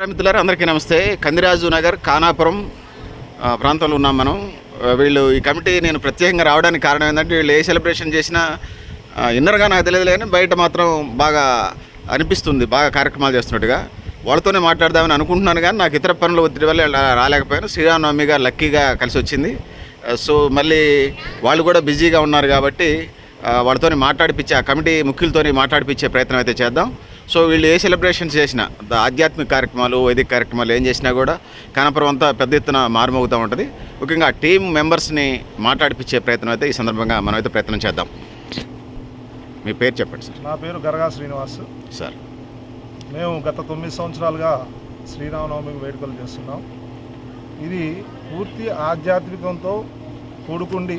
మిత్రులారా అందరికీ నమస్తే. కందిరాజు నగర్ ఖానాపురం ప్రాంతంలో ఉన్నాం మనం. వీళ్ళు ఈ కమిటీ నేను ప్రత్యేకంగా రావడానికి కారణం ఏంటంటే వీళ్ళు ఏ సెలబ్రేషన్ చేసినా ఇన్నర్గా నాకు తెలియదు కానీ బయట మాత్రం బాగా అనిపిస్తుంది బాగా కార్యక్రమాలు చేస్తున్నట్టుగా. వాళ్ళతోనే మాట్లాడదామని అనుకుంటున్నాను కానీ నాకు ఇతర పనుల ఒత్తిడి వల్ల రాలేకపోయాను. శ్రీరామనవమిగా లక్కీగా కలిసి వచ్చింది. సో మళ్ళీ వాళ్ళు కూడా బిజీగా ఉన్నారు కాబట్టి ఆ, వాళ్ళతోని మాట్లాడిపించే ఆ కమిటీ ముఖ్యులతోని మాట్లాడిపించే ప్రయత్నం అయితే చేద్దాం. సో వీళ్ళు ఏ సెలబ్రేషన్స్ చేసినా ఆధ్యాత్మిక కార్యక్రమాలు వైదిక కార్యక్రమాలు ఏం చేసినా కూడా కానపురం అంతా పెద్ద ఎత్తున మారుమోగుతూ ఉంటుంది. ముఖ్యంగా టీం మెంబర్స్ని మాట్లాడిపించే ప్రయత్నం అయితే ఈ సందర్భంగా మనం అయితే ప్రయత్నం చేద్దాం. మీ పేరు చెప్పండి సార్. నా పేరు గరగా శ్రీనివాస్. సార్. మేము గత తొమ్మిది సంవత్సరాలుగా శ్రీరామనవమి వేడుకలు చేస్తున్నాం. ఇది పూర్తి ఆధ్యాత్మికంతో కూడుకుండి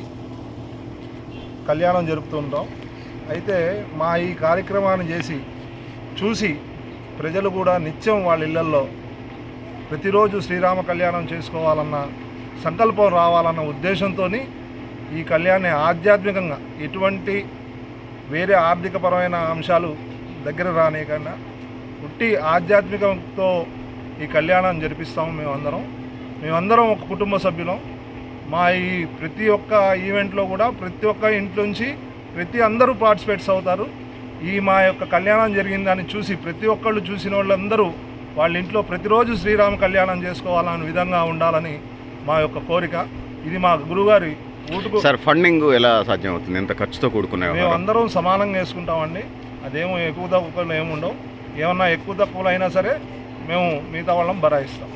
కళ్యాణం జరుపుతుంటాం. అయితే మా ఈ కార్యక్రమాన్ని చేసి చూసి ప్రజలు కూడా నిత్యం వాళ్ళ ఇళ్ళల్లో ప్రతిరోజు శ్రీరామ కళ్యాణం చేసుకోవాలన్న సంకల్పం రావాలన్న ఉద్దేశంతో ఈ కళ్యాణి ఆధ్యాత్మికంగా ఎటువంటి వేరే ఆర్థికపరమైన అంశాలు దగ్గర రానికన్నా ఉట్టి ఆధ్యాత్మికంతో ఈ కళ్యాణం జరిపిస్తాము మేమందరం. మేమందరం ఒక కుటుంబ సభ్యులం. మా ఈ ప్రతి ఒక్క ఈవెంట్లో కూడా ప్రతి ఒక్క ఇంట్లోంచి ప్రతి అందరూ పార్టిసిపేట్స్ అవుతారు. ఈ మా యొక్క కళ్యాణం జరిగిందని చూసి ప్రతి ఒక్కళ్ళు చూసిన వాళ్ళందరూ వాళ్ళ ఇంట్లో ప్రతిరోజు శ్రీరామ కళ్యాణం చేసుకోవాలనే విధంగా ఉండాలని మా యొక్క కోరిక. ఇది మా గురుగారి ఊటుకు. సార్ ఫండింగ్ ఎలా సాధ్యం అవుతుంది? ఎంత ఖర్చుతో కూడుకునే మేము? అందరం సమానంగా వేసుకుంటామండి. అదేమో ఎక్కువ తక్కువలు ఏమి ఉండవు. ఏమన్నా ఎక్కువ తక్కువలు అయినా సరే మేము మిగతా వాళ్ళం బరాయిస్తాం.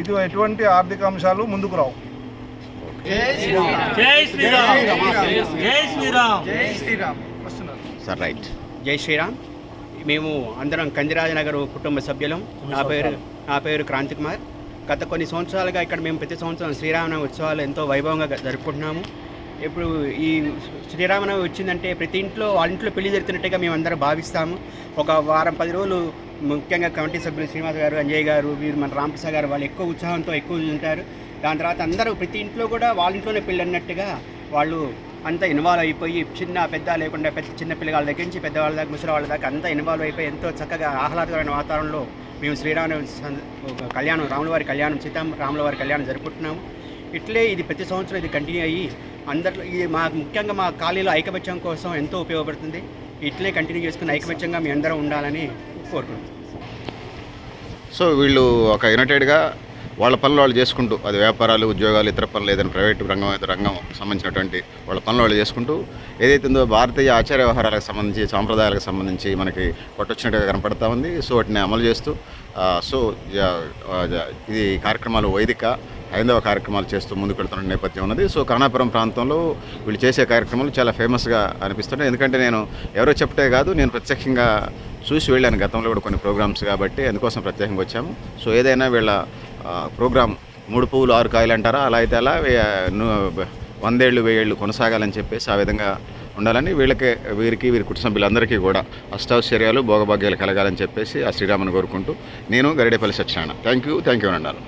ఇది ఎటువంటి ఆర్థిక అంశాలు ముందుకు రావు. జై శ్రీరామ్. జై శ్రీరామ్. Sir right. జై శ్రీరామ్. మేము అందరం కందిరాజనగర్ కుటుంబ సభ్యులం. నా పేరు నా పేరు క్రాంతి కుమార్. గత కొన్ని సంవత్సరాలుగా ఇక్కడ మేము ప్రతి సంవత్సరం శ్రీరామనవమి ఉత్సవాలు ఎంతో వైభవంగా జరుపుకుంటున్నాము. ఇప్పుడు ఈ శ్రీరామనవమి వచ్చిందంటే ప్రతి ఇంట్లో వాళ్ళ ఇంట్లో పెళ్ళి జరుగుతున్నట్టుగా మేము అందరం భావిస్తాము. ఒక వారం పది రోజులు ముఖ్యంగా కమిటీ సభ్యులు శ్రీనివాస్ గారు అంజయ్ గారు వీరు మన రామప్రసాద్ గారు వాళ్ళు ఎక్కువ ఉత్సాహంతో ఎక్కువ ఉంటారు. దాని తర్వాత అందరూ ప్రతి ఇంట్లో కూడా వాళ్ళ ఇంట్లోనే పెళ్ళి అన్నట్టుగా వాళ్ళు అంతా ఇన్వాల్వ్ అయిపోయి చిన్న పెద్ద లేకుండా పెద్ద చిన్న పిల్లగాళ్ళ దగ్గర నుంచి పెద్దవాళ్ళ దాకా ముసలి వాళ్ళ దాకా అంతా ఇన్వాల్వ్ అయిపోయి ఎంతో చక్కగా ఆహ్లాదకరమైన వాతావరణంలో మేము శ్రీరామ కళ్యాణం రాముల వారి కళ్యాణం సీతాం రాముల వారి కళ్యాణం జరుపుకుంటున్నాము. ఇట్లే ఇది ప్రతి సంవత్సరం ఇది కంటిన్యూ అయ్యి అందరిలో ఇది మా ముఖ్యంగా మా ఖాళీలో ఐకమత్యం కోసం ఎంతో ఉపయోగపడుతుంది. ఇట్లే కంటిన్యూ చేసుకుని ఐకమత్యంగా మీ అందరం ఉండాలని కోరుకుంటున్నాం. సో వీళ్ళు ఒక యునైటెడ్గా వాళ్ళ పనులు వాళ్ళు చేసుకుంటూ అది వ్యాపారాలు ఉద్యోగాలు ఇతర పనులు ఏదైనా ప్రైవేట్ రంగం అయితే రంగం సంబంధించినటువంటి వాళ్ళ పనులు వాళ్ళు చేసుకుంటూ ఏదైతే ఉందో భారతీయ ఆచార వ్యవహారాలకు సంబంధించి సాంప్రదాయాలకు సంబంధించి మనకి కొట్టొచ్చినట్టుగా కనపడతా ఉంది. సో వాటిని అమలు చేస్తూ సో ఇది కార్యక్రమాలు వైదిక హైందవ కార్యక్రమాలు చేస్తూ ముందుకు వెళ్తున్న నేపథ్యం ఉన్నది. సో కర్ణాపురం ప్రాంతంలో వీళ్ళు చేసే కార్యక్రమాలు చాలా ఫేమస్గా అనిపిస్తున్నాయి ఎందుకంటే నేను ఎవరో చెప్తే కాదు నేను ప్రత్యక్షంగా చూసి వెళ్ళాను గతంలో కూడా కొన్ని ప్రోగ్రామ్స్ కాబట్టి అందుకోసం ప్రత్యేకంగా వచ్చాము. సో ఏదైనా వీళ్ళ ప్రోగ్రాం ప్రోగ్రామ్ మూడు పువ్వులు ఆరు కాయలు అంటారా? అలా అయితే అలా వందేళ్ళు వెయ్యేళ్ళు కొనసాగాలని చెప్పేసి ఆ విధంగా ఉండాలని వీళ్ళకి వీరికి వీరి కుటుంబ సభ్యులందరికీ కూడా అష్టాశ్చర్యాలు భోగభాగ్యాలు కలగాలని చెప్పేసి ఆ శ్రీరాముని కోరుకుంటూ నేను Garidepalli Satyanarayana. Thank you thank you అన్నారు